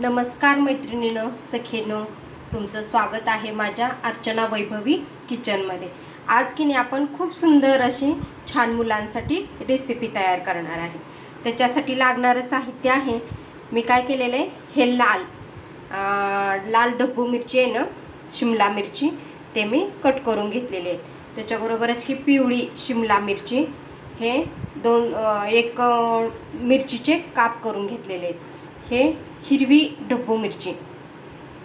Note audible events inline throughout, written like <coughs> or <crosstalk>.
नमस्कार मैत्रिणीनं सखेनं तुमचं स्वागत आहे माझ्या अर्चना वैभवी किचनमध्ये आज की नाही आपण खूप सुंदर अशी छान मुलांसाठी रेसिपी तयार करणार आहे. त्याच्यासाठी लागणारं साहित्य आहे मी काय केलेलं आहे हे लाल लाल डब्बू मिरची आहे ना शिमला मिरची ते मी कट करून घेतलेले आहे. त्याच्याबरोबरच ही पिवळी शिमला मिरची हे दोन एक मिरचीचे काप करून घेतलेले आहेत. हे हिरवी ढब्बू मिरची.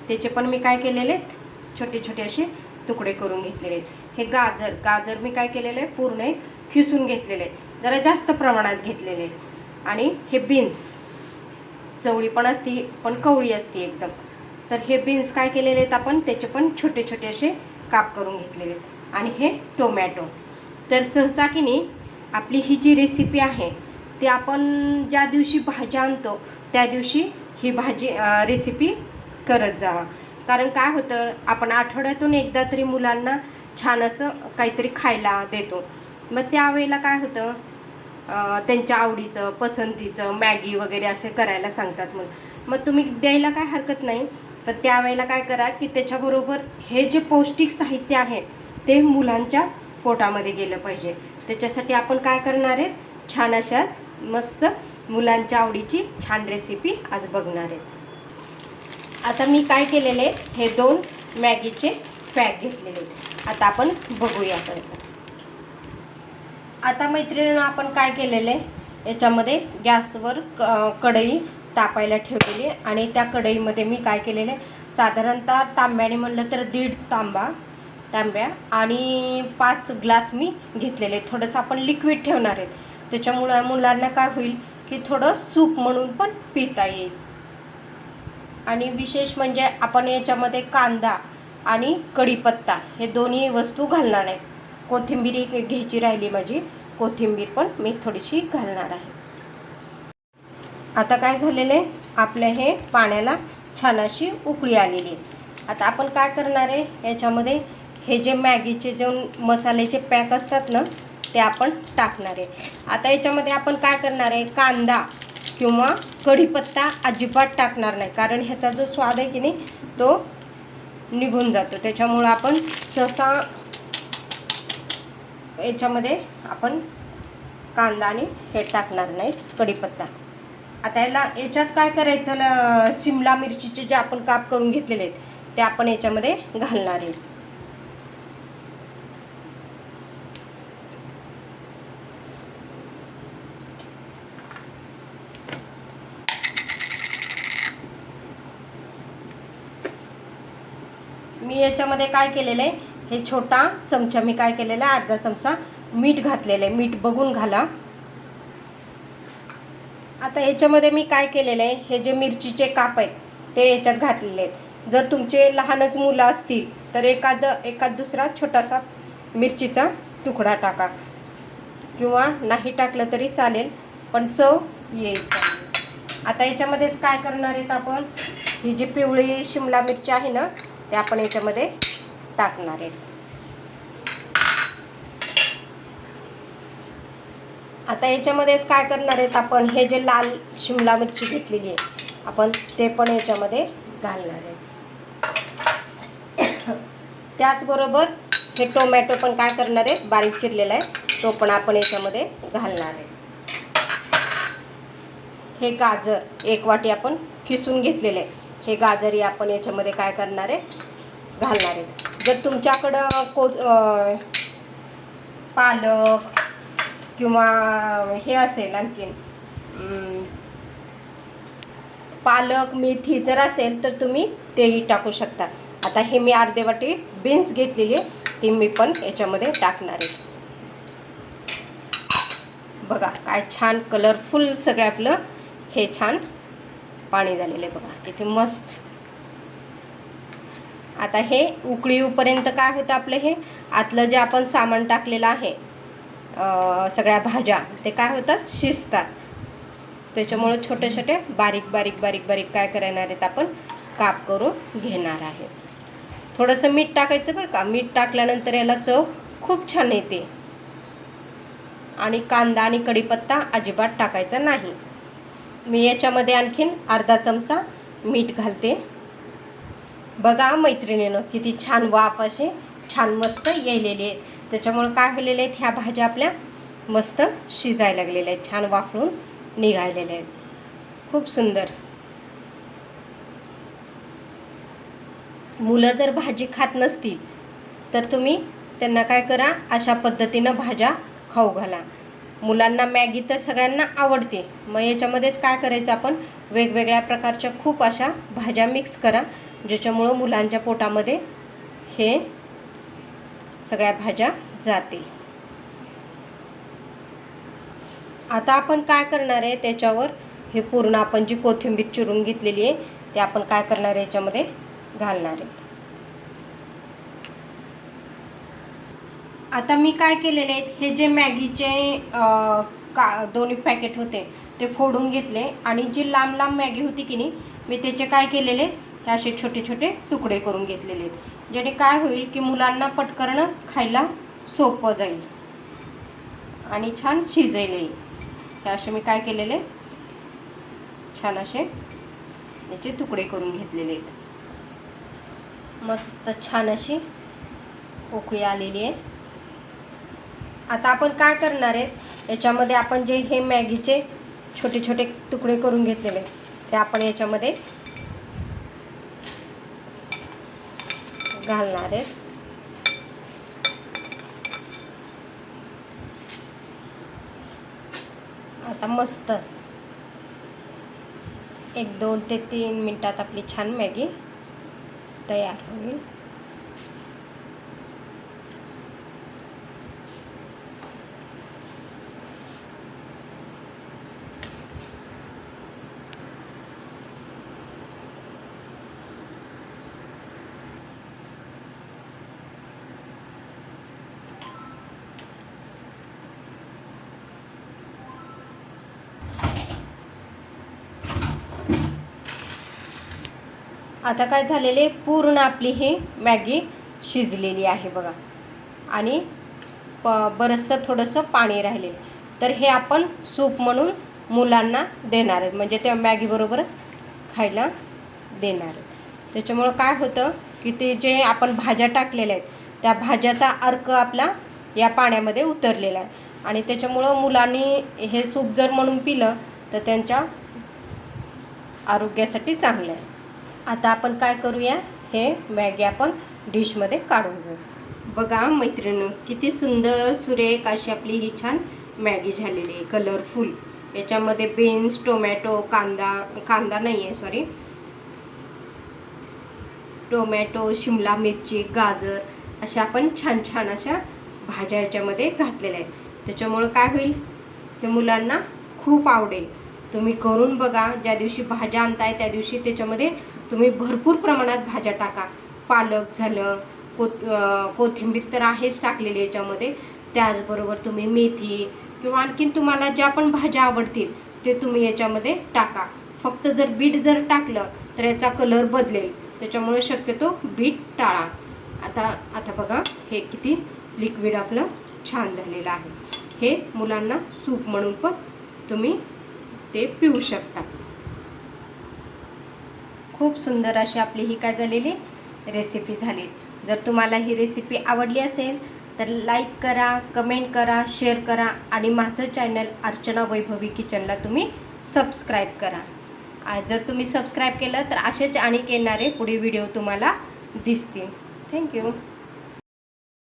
त्याचे पण मी काय केलेले आहेत? छोटे छोटे असे तुकडे करून घेतलेले आहेत. हे गाजर गाजर मी काय केलेलं आहे? पूर्ण एक खिसून घेतलेले आहे जरा जास्त प्रमाणात घेतलेले आहेत. आणि हे बीन्स चवळी पण असते पण कवळी असते एकदम. तर हे बीन्स काय केलेले आहेत आपण? त्याचे पण छोटे छोटे असे काप करून घेतलेले आहेत. आणि हे टोमॅटो तर सहसा की नाही आपली ही जी रेसिपी आहे ती आपण ज्या दिवशी भाज्या आणतो त्या दिवशी ही भाजी रेसिपी करत जावा. कारण काय होतं आपण आठवड्यातून एकदा तरी मुलांना छान असं काहीतरी खायला देतो. मग त्यावेळेला काय होतं त्यांच्या आवडीचं पसंतीचं मॅगी वगैरे असे करायला सांगतात मग. मग तुम्ही द्यायला काय हरकत नाही तर त्यावेळेला काय करा की त्याच्याबरोबर हे जे पौष्टिक साहित्य आहे ते मुलांच्या पोटामध्ये गेलं पाहिजे. त्याच्यासाठी आपण काय करणार आहे छान अशा मस्त मुलांच्या आवडीची छान रेसिपी आज बघणार आहेत आता मी काय केलेले हे दोन मॅगीचे पॅक घेतलेले आता आपण बघूया आता आता मैत्रिणीनं आपण काय केलेलं? आहे याच्यामध्ये गॅसवर क कढई तापायला ठेवलेली आहे आणि त्या कढईमध्ये मी काय केलेलं? आहे साधारणतः तांब्याने म्हणलं तर दीड तांबा तांब्या आणि पाच ग्लास मी घेतलेले थोडंसं आपण लिक्विड ठेवणार आहेत. त्याच्यामुळं मुलांना काय होईल की थोडं सूप म्हणून पण पिता येईल. आणि विशेष म्हणजे आपण याच्यामध्ये कांदा आणि कढीपत्ता हे दोन्ही वस्तू घालणार आहेत कोथिंबीर घ्यायची राहिली माझी. कोथिंबीर पण मी थोडीशी घालणार आहे. आता काय झालेलं आहे? आपलं हे पाण्याला छान अशी उकळी आलेली आहे. आता आपण काय करणार आहे? याच्यामध्ये हे जे मॅगीचे जे मसाल्याचे पॅक असतात ना ते आपण टाकणार आहे. आता याच्यामध्ये आपण काय करणार आहे? कांदा किंवा कढीपत्ता अजिबात टाकणार नाही. कारण ह्याचा जो स्वाद आहे की नाही तो निघून जातो. त्याच्यामुळं आपण सहसा याच्यामध्ये आपण कांदा आणि हे टाकणार नाही कढीपत्ता. आता याला याच्यात काय करायचं? ल- शिमला मिरचीचे जे आपण काप करून घेतलेले आहेत ते आपण याच्यामध्ये घालणार आहे. मी याच्यामध्ये काय केलेलं आहे हे छोटा चमचा मी काय केलेला आहे अर्धा चमचा मीठ घातलेलं आहे मीठ बघून घाला. आता याच्यामध्ये मी काय केलेलं आहे हे जे मिरचीचे काप आहेत ते याच्यात घातलेले आहेत. जर तुमचे लहानच मुलं असतील तर एखाद एखाद दुसरा छोटासा मिरचीचा तुकडा टाका. किंवा नाही टाकलं तरी चालेल पण चव येईल. आता याच्यामध्येच काय करणार आहेत आपण? ही जी पिवळी शिमला मिरची आहे ना ते आपण याच्यामध्ये टाकणार आहेत आता याच्यामध्येच काय करणार आहेत आपण? हे जे लाल शिमला मिरची घेतलेली आहे आपण ते पण याच्यामध्ये घालणार आहे. <coughs> त्याचबरोबर हे टोमॅटो पण काय करणार आहे बारीक चिरलेला आहे. तो पण आपण याच्यामध्ये घालणार आहे. हे गाजर एक वाटी आपण खिसून घेतलेले आहे. हे गाजरी आपण याच्यामध्ये काय करणार आहे? घालणार आहे. जर तुमच्याकडं को पालक किंवा हे असेल आणखीन पालक मेथी जर असेल तर तुम्ही तेही टाकू शकता. आता हे मी अर्धे वाटी बीन्स घेतलेली आहे. ती मी पण याच्यामध्ये टाकणार आहे. बघा काय छान कलरफुल सगळं आपलं हे छान पाणी झालेलं आहे बघा. किती मस्त. आता हे उकळी येऊपर्यंत काय होतं आपलं हे? आतलं जे आपण सामान टाकलेलं आहे सगळ्या भाज्या ते काय होतात? शिजतात. त्याच्यामुळं छोटे छोटे बारीक बारीक बारीक बारीक काय करणार आहेत आपण? काप करून घेणार आहे थोडंसं मीठ टाकायचं बरं का? मीठ टाकल्यानंतर याला चव खूप छान येते. आणि कांदा आणि कढीपत्ता अजिबात टाकायचा नाही. मी याच्यामध्ये आणखीन अर्धा चमचा मीठ घालते. बघा मैत्रिणीनं किती छान वाफ असे छान मस्त येलेले आहेत. त्याच्यामुळं काय झालेले आहेत ह्या भाज्या आपल्या मस्त शिजायला लागलेल्या आहेत छान वाफळून निघालेल्या आहेत. खूप सुंदर. मुलं जर भाजी खात नसतील तर तुम्ही त्यांना काय करा अशा पद्धतीनं भाज्या खाऊ घाला. मुलांना मॅगी तर सगळ्यांना आवडते. मग याच्यामध्येच काय करायचं आपण? वेगवेगळ्या प्रकारच्या खूप अशा भाज्या मिक्स करा ज्याच्यामुळं मुलांच्या पोटामध्ये हे सगळ्या भाज्या जातील. आता आपण काय करणार आहे त्याच्यावर? हे पूर्ण आपण जी कोथिंबीर चिरून घेतलेली आहे ते आपण काय करणार आहे याच्यामध्ये घालणार आहे. आता मी काय केलेले आहेत हे जे मॅगीचे का दोन्ही पॅकेट होते ते फोडून घेतले. आणि जी लांब लांब मॅगी होती की नाही मी त्याचे काय केलेले हे असे छोटे छोटे तुकडे करून घेतलेले आहेत. जेणे काय होईल की मुलांना पटकन खायला सोपं जाईल. आणि छान शिजेलही हे असे मी काय केलेले छान असे याचे तुकडे करून घेतलेले आहेत. मस्त छान अशी पोकळी आलेली आहे. आता आपण काय करणार आहे? याच्यामध्ये आपण जे हे मॅगीचे छोटे छोटे तुकडे करून घेतलेले ते आपण याच्यामध्ये घालणार आहेत. आता मस्त. एक दोन ते तीन मिनटात आपली छान मॅगी तयार होईल. आता काय झालेले पूर्ण आपली ही मॅगी शिजलेली आहे बघा. आणि प बरंचसं थोडंसं पाणी राहिले तर हे आपण सूप म्हणून मुलांना देणार आहे. म्हणजे त्या मॅगीबरोबरच खायला देणार आहेत त्याच्यामुळं काय होतं की ते जे आपण भाज्या टाकलेल्या आहेत त्या भाज्याचा अर्क आपला या पाण्यामध्ये उतरलेला आहे. आणि त्याच्यामुळं मुलांनी हे सूप जर म्हणून पिलं तर त्यांच्या आरोग्यासाठी चांगलं आहे. आता आपण काय करूया? हे मॅगी आपण डिशमध्ये काढून घेऊ. बघा मैत्रिणी किती सुंदर सुरेख अशी आपली ही छान मॅगी झालेली आहे कलरफुल याच्यामध्ये बीन्स टोमॅटो कांदा कांदा नाही आहे सॉरी टोमॅटो शिमला मिरची गाजर अशा आपण छान छान अशा भाज्या याच्यामध्ये घातलेल्या आहेत. त्याच्यामुळं काय होईल? हे मुलांना खूप आवडेल. तुम्ही करून बघा ज्या दिवशी भाज्या आणताय त्या दिवशी त्याच्यामध्ये तुम्ही भरपूर प्रमाणात भाज्या टाका. पालक झालं कोथ कोथिंबीर तर आहेच टाकलेली याच्यामध्ये. त्याचबरोबर तुम्ही मेथी किंवा आणखीन तुम्हाला ज्या पण भाज्या आवडतील ते तुम्ही याच्यामध्ये टाका. फक्त जर बीट जर टाकलं तर याचा कलर बदलेल. त्याच्यामुळे शक्यतो बीट टाळा. आता आता बघा हे किती लिक्विड आपलं छान झालेलं आहे. हे मुलांना सूप म्हणून पण तुम्ही ते पिऊ शकता खूप सुंदर अशी आपली ही काय झालेली रेसिपी झाली. जर तुम्हाला ही रेसिपी आवडली असेल तर लाईक करा कमेंट करा शेअर करा आणि माझं चॅनल अर्चना वैभवी किचनला तुम्ही सबस्क्राईब करा. जर तुम्ही सबस्क्राईब केलं तर असेच अनेक येणारे पुढे व्हिडिओ तुम्हाला दिसतील. थँक्यू